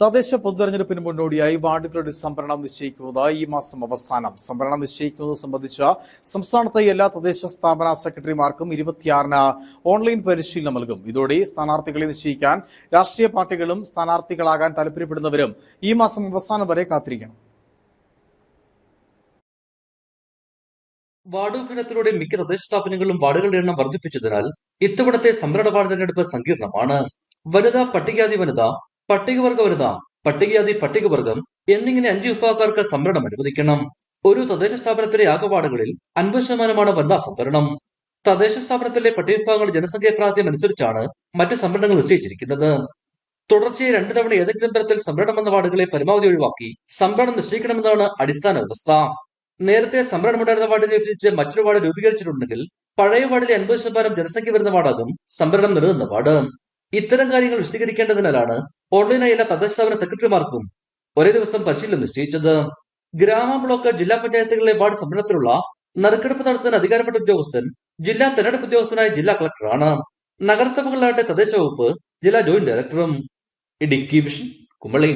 തദ്ദേശ പൊതുതെരഞ്ഞെടുപ്പിന് മുന്നോടിയായി വാർഡുകളുടെ സംഭരണം നിശ്ചയിക്കുന്നത് ഈ മാസം അവസാനം. സംഭരണം നിശ്ചയിക്കുന്നത് സംബന്ധിച്ച സംസ്ഥാനത്തെ എല്ലാ തദ്ദേശ സ്ഥാപന സെക്രട്ടറിമാർക്കും ഇരുപത്തിയാറിന് ഓൺലൈൻ പരിശീലനം നൽകും. ഇതോടെ സ്ഥാനാർത്ഥികളെ നിശ്ചയിക്കാൻ രാഷ്ട്രീയ പാർട്ടികളും സ്ഥാനാർത്ഥികളാകാൻ താല്പര്യപ്പെടുന്നവരും ഈ മാസം അവസാനം വരെ കാത്തിരിക്കണം. വാർഡ് വിഭജനത്തിലൂടെ മിക്ക തദ്ദേശ സ്ഥാപനങ്ങളും വാർഡുകളുടെ എണ്ണം വർദ്ധിപ്പിച്ചതിനാൽ ഇത്തവണത്തെ സംവരണ വാർഡ് തെരഞ്ഞെടുപ്പ് സങ്കീർണമാണ്. വനിതാ പട്ടികജാതി വനിത പട്ടികവർഗ വനിത പട്ടികജാതി പട്ടികവർഗം എന്നിങ്ങനെ അഞ്ച് വിഭാഗക്കാർക്ക് സംവരണം അനുവദിക്കണം. ഒരു തദ്ദേശ സ്ഥാപനത്തിലെ ആകെ അൻപത് ശതമാനമാണ് വനിതാ സംവരണം. തദ്ദേശ സ്ഥാപനത്തിലെ പട്ടികവിഭാഗങ്ങളുടെ ജനസംഖ്യാ പ്രാതിനിധ്യം അനുസരിച്ചാണ് മറ്റ് സംവരണങ്ങൾ നിശ്ചയിച്ചിരിക്കുന്നത്. തുടർച്ചയായി രണ്ടു തവണ ഏതെങ്കിലും തരത്തിൽ സംവരണം വന്ന വാർഡുകളെ പരമാവധി ഒഴിവാക്കി സംവരണം നിശ്ചയിക്കണമെന്നാണ് അടിസ്ഥാന വ്യവസ്ഥ. നേരത്തെ സംവരണമുണ്ടായിരുന്ന വാർഡിനെ വിഭജിച്ച് മറ്റൊരു വാർഡ് രൂപീകരിച്ചിട്ടുണ്ടെങ്കിൽ പഴയ വാർഡിലെ അൻപത് ശതമാനം ജനസംഖ്യ വരുന്ന വാർഡാകും സംവരണം നിലനിന്ന വാർഡ്. ഇത്തരം കാര്യങ്ങൾ വിശദീകരിക്കേണ്ടതിനാലാണ് ഓൺലൈനായുള്ള തദ്ദേശ സ്ഥാപന സെക്രട്ടറിമാർക്കും ഒരേ ദിവസം പരിശീലനം നിശ്ചയിച്ചത്. ഗ്രാമ ബ്ലോക്ക് ജില്ലാ പഞ്ചായത്തുകളിലെ വാർഡ് സമ്മേളനത്തിലുള്ള നറുക്കെടുപ്പ് നടത്തുന്ന അധികാരപ്പെട്ട ഉദ്യോഗസ്ഥൻ ജില്ലാ തെരഞ്ഞെടുപ്പ് ഉദ്യോഗസ്ഥനായ ജില്ലാ കളക്ടറാണ്. നഗരസഭകളിലാകട്ടെ തദ്ദേശ വകുപ്പ് ജില്ലാ ജോയിന്റ് ഡയറക്ടറും. ഇടുക്കി വിഷൻ കുമളി